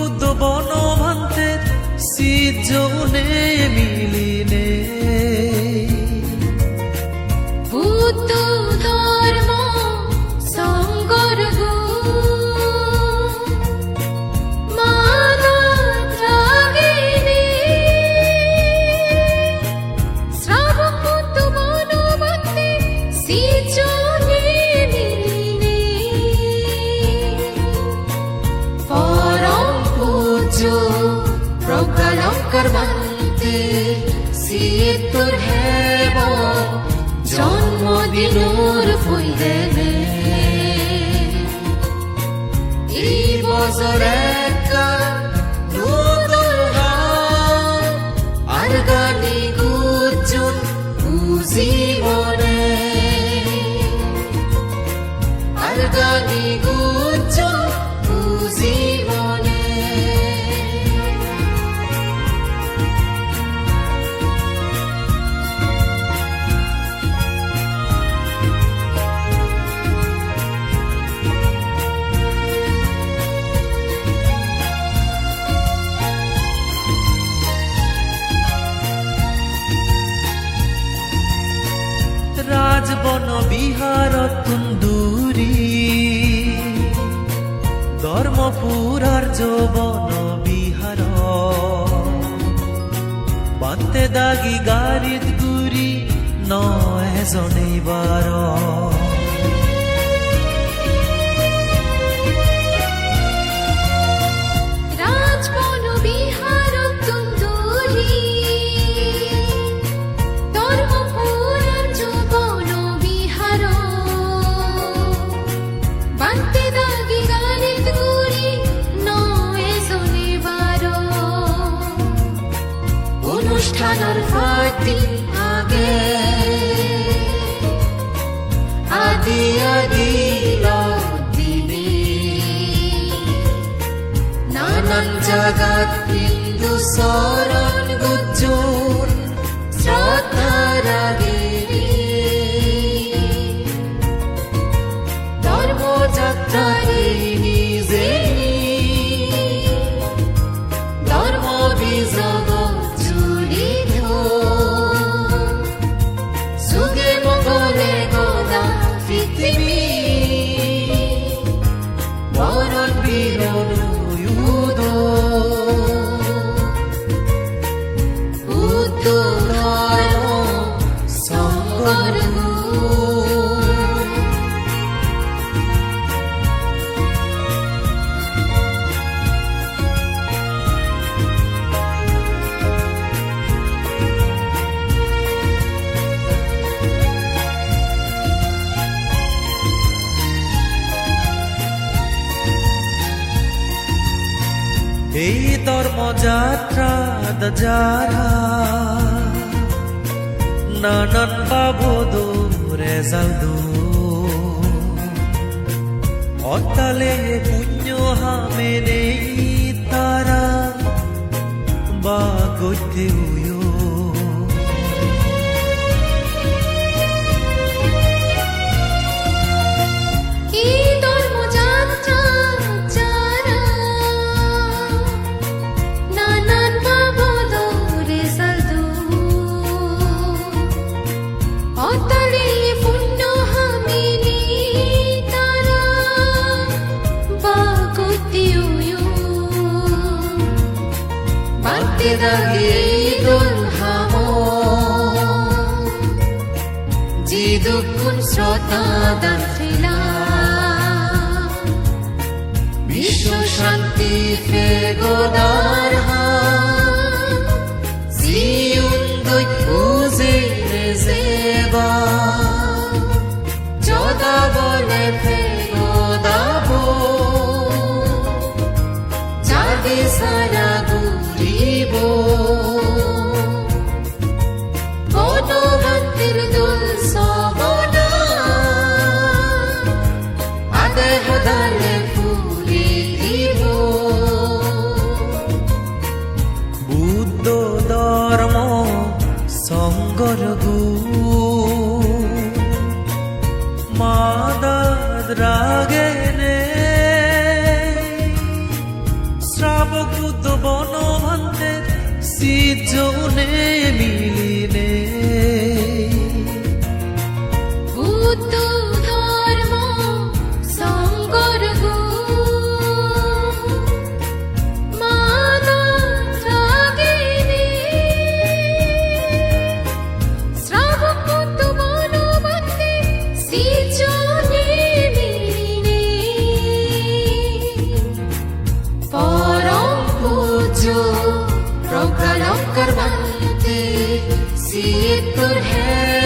udo bono vante si giovane Emilia সিয়েতুর হেব জন্মদিনুর ফুল দেনে ধর্মপুরার যৌবন বিহার। বান্তে দাগি গারিত গুরি নয় জনেবার অনুষ্ঠানের ফাটি আগে। আদি আদি দিনে নানান জাগাত হিন্দু সরণ গুজুর শ্রদ্ধার আগেরি 一 ধর্মযাত্রা যারা নানান বাবদ রেজাল্ট অতালে পুণ্য হামেনে তারা। বা গদ্যে উয়ো দাগে দোল হামো জিদুকুন শ্রোতা দান ফেলা বিশ্ব শান্তি ফেগোদার জিউন্দই উজে রেজেবা। জদা বলে ফেগোদাবো সিজনে মিলিনে প্রজ্ঞালঙ্কার বন্দে সিদ্ধুর হে